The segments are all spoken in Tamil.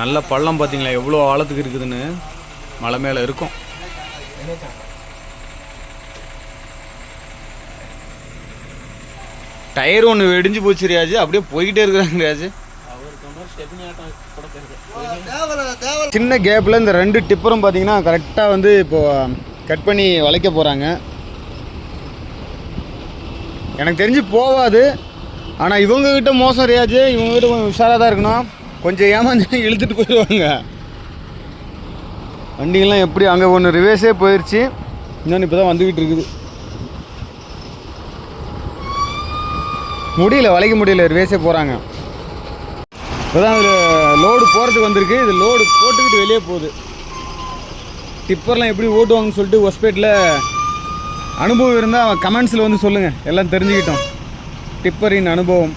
நல்ல பள்ளம் பார்த்தீங்களா? எவ்வளோ ஆழத்துக்கு இருக்குதுன்னு மலை மேலே இருக்கும். டயர் ஒன்று வெடிஞ்சு போச்சு ரியாஜ். அப்படியே போய்கிட்டே இருக்கிறாங்க ரியாஜ். சின்ன கேப்பில் இந்த ரெண்டு டிப்பரும் பார்த்தீங்கன்னா கரெக்டாக வந்து இப்போது கட் பண்ணி வளைக்க போகிறாங்க எனக்கு தெரிஞ்சு போகாது. ஆனால் இவங்கக்கிட்ட மோசம் ரியாஜ். இவங்ககிட்ட கொஞ்சம் உஷாராக தான் இருக்கணும். கொஞ்சம் ஏமாந்து இழுத்துட்டு போயிடுவாங்க. வண்டிகள்லாம் எப்படி அங்கே ஒன்று ரிவேஸே போயிடுச்சு இன்னொன்று இப்போ தான் வந்துக்கிட்டு இருக்குது. முடியல வளைக்க முடியல ரிவேஸே போகிறாங்க இப்போ தான் ஒரு லோடு போகிறதுக்கு வந்திருக்கு. இது லோடு போட்டுக்கிட்டு வெளியே போகுது. டிப்பர்லாம் எப்படி ஓட்டுவாங்கன்னு சொல்லிட்டு ஒஸ்பேட்டில் அனுபவம் இருந்தால் கமெண்ட்ஸில் வந்து சொல்லுங்கள் எல்லாம் தெரிஞ்சுக்கிட்டோம். டிப்பரின் அனுபவம்.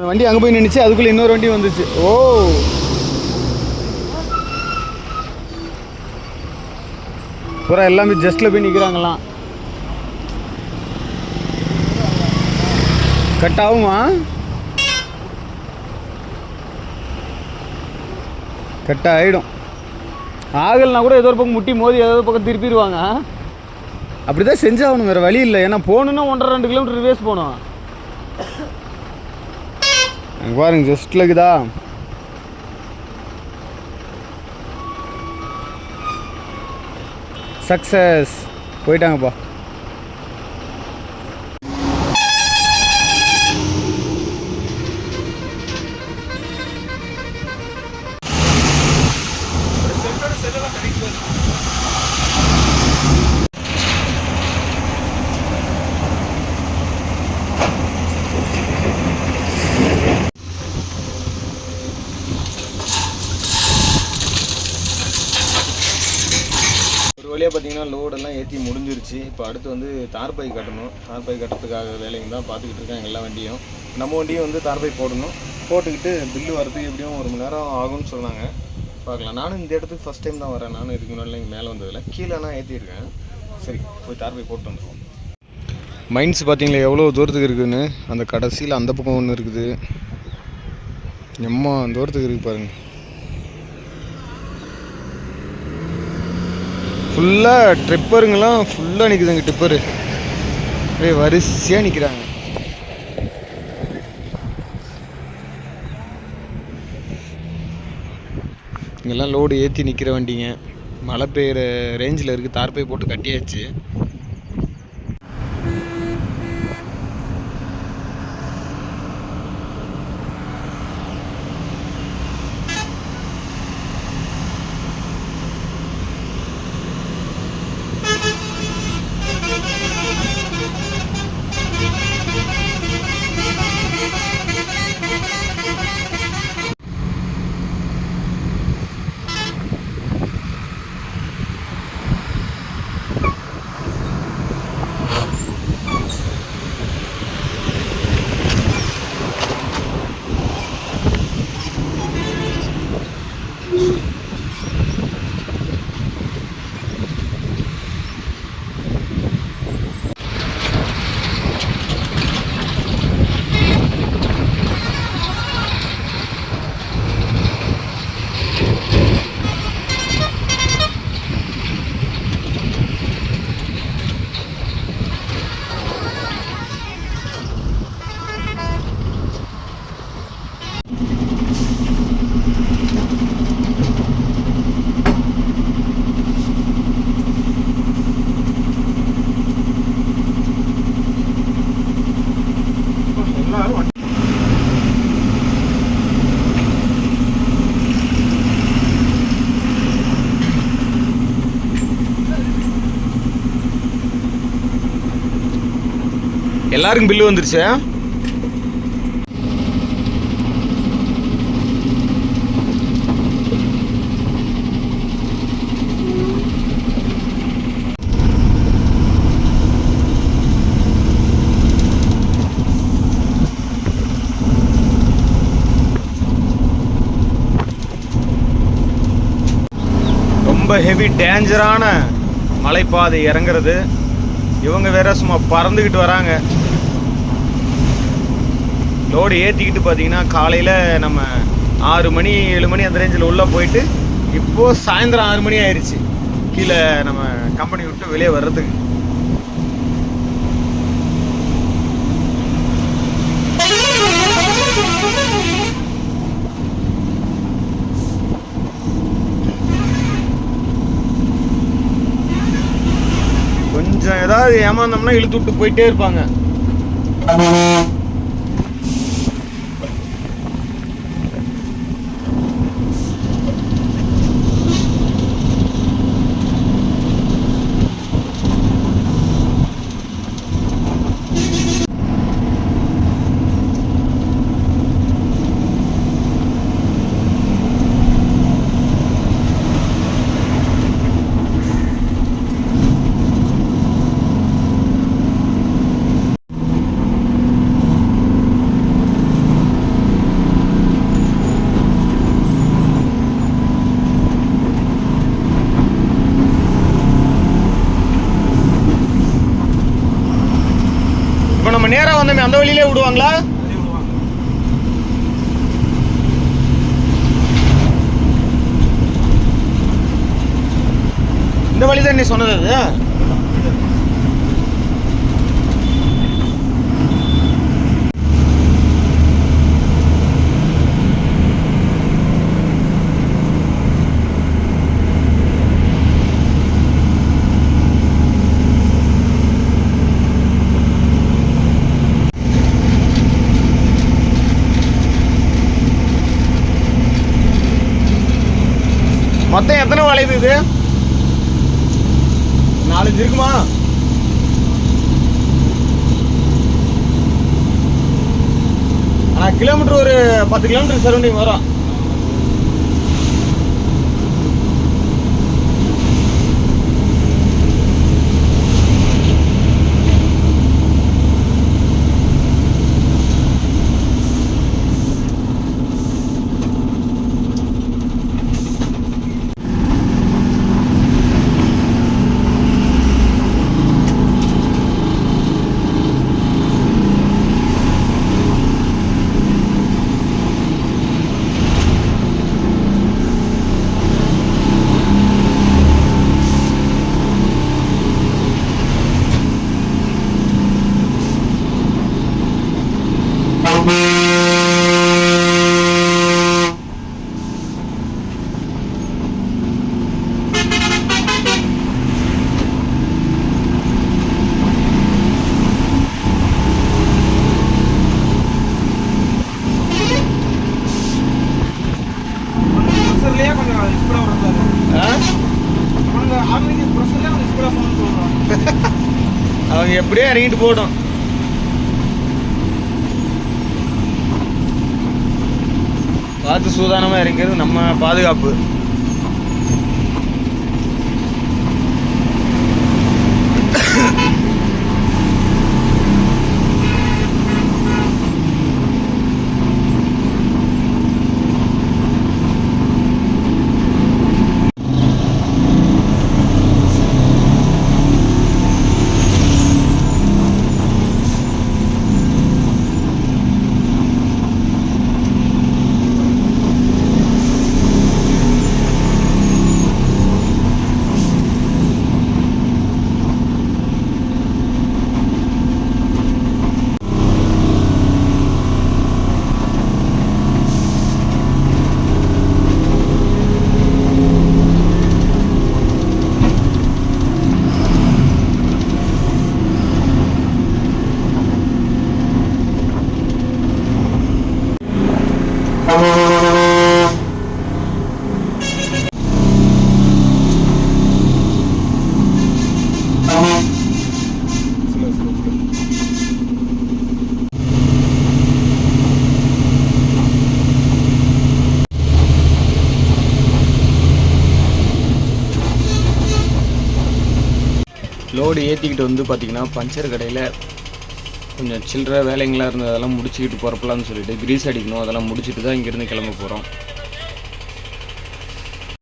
வண்டி அங்கே போய் நின்றுச்சு அதுக்குள்ளே இன்னொரு வண்டி வந்துச்சு. ஓ. பூரா எல்லாமே ஜஸ்ட்டில் போய் நிற்கிறாங்களாம் கட் ஆகுமா? கட் ஆகிடும் ஆகலைனா கூட ஏதோ ஒரு பக்கம் முட்டி மோதி ஏதோ ஒரு பக்கம் திருப்பிடுவாங்க. அப்படி தான் செஞ்சாகணும் வேறு வழி இல்லை. ஏன்னா போகணுன்னா ஒன்றரை ரெண்டு கிலோமீட்டர் ரிவேஸ் போகணும். அங்கே பாருங்க ஜஸ்ட்டில் இருக்குதா? சக்ஸஸ் போயிட்டாங்கப்பா. எல்லாம் லோடெல்லாம் ஏற்றி முடிஞ்சிருச்சு. இப்போ அடுத்து வந்து தார்பாய் கட்டணும். தார்பாய் கட்டுறதுக்காக வேலையும் தான் பார்த்துக்கிட்டு இருக்காங்க எல்லா வண்டியும். நம்ம வண்டியும் வந்து தார்பாய் போடணும். போட்டுக்கிட்டு பில்லு வரதுக்கு எப்படியும் ஒரு மணி நேரம் ஆகும்னு சொன்னாங்க. பார்க்கலாம். நானும் இந்த இடத்துக்கு ஃபஸ்ட் டைம் தான் வரேன். நானும் இதுக்கு முன்னாடி இங்கே மேலே வந்ததில்ல. கீழே நான் ஏற்றிருக்கேன் சரி போய் தார்பாய் போட்டு வந்துடுவோம் மைண்ட்ஸ் பார்த்தீங்களா எவ்வளோ தூரத்துக்கு இருக்குதுன்னு அந்த கடைசியில் அந்த பக்கம் ஒன்று இருக்குது. எம்மா தூரத்துக்கு இருக்குது பாருங்கள் ஃபுல்லாக ட்ரிப்பருங்கெல்லாம் ஃபுல்லாக நிற்குதுங்க ட்ரிப்பரு அப்படியே வரிசையாக நிற்கிறாங்க இங்கெல்லாம் லோடு ஏற்றி நிற்கிற வண்டிங்க. மழை பெய்கிற ரேஞ்சில் இருக்குது தார்பை போட்டு கட்டியாச்சு. எல்லாருக்கும் பில்லு வந்துருச்சு? ரொம்ப ஹெவி டேஞ்சரான மலைப்பாதை இறங்குறது. இவங்க வேற சும்மா பறந்துக்கிட்டு வராங்க. லோடு ஏற்றிக்கிட்டு பார்த்தீங்கன்னா காலையில் நம்ம ஆறு மணி ஏழு மணி அந்த ரேஞ்சில் உள்ளே போயிட்டு இப்போது சாயந்தரம் ஆறு மணி ஆயிடுச்சு கீழே நம்ம கம்பெனி விட்டு வெளியே வர்றதுக்கு. கொஞ்சம் ஏதாவது ஏமாந்தோம்னா இழுத்து விட்டு போயிட்டே இருப்பாங்க இப்போ நம்ம நேராக வந்தோமே அந்த வழியிலே விடுவாங்களா? இந்த வழி தான் நீ சொன்னது அது மொத்தம் எத்தனை வளையுது இது நாலஞ்சு இருக்குமா? ஆனால் கிலோமீட்டர் ஒரு பத்து கிலோமீட்டர் சரௌண்டிங் வரும். அது எப்படியோ இறங்கிட்டு போடும் பார்த்து சூதானமாக இறங்கிறது நம்ம பாதுகாப்பு. லோடு ஏற்றிக்கிட்டு வந்து பார்த்திங்கன்னா பஞ்சர் கடையில் கொஞ்சம் சில்லற வேலைங்களாக இருந்ததெல்லாம் முடிச்சுக்கிட்டு போகிறப்பலான்னு சொல்லிட்டு கிரீஸ் அடிக்கணும் அதெல்லாம் முடிச்சுட்டு தான் இங்கேருந்து கிளம்ப போகிறோம்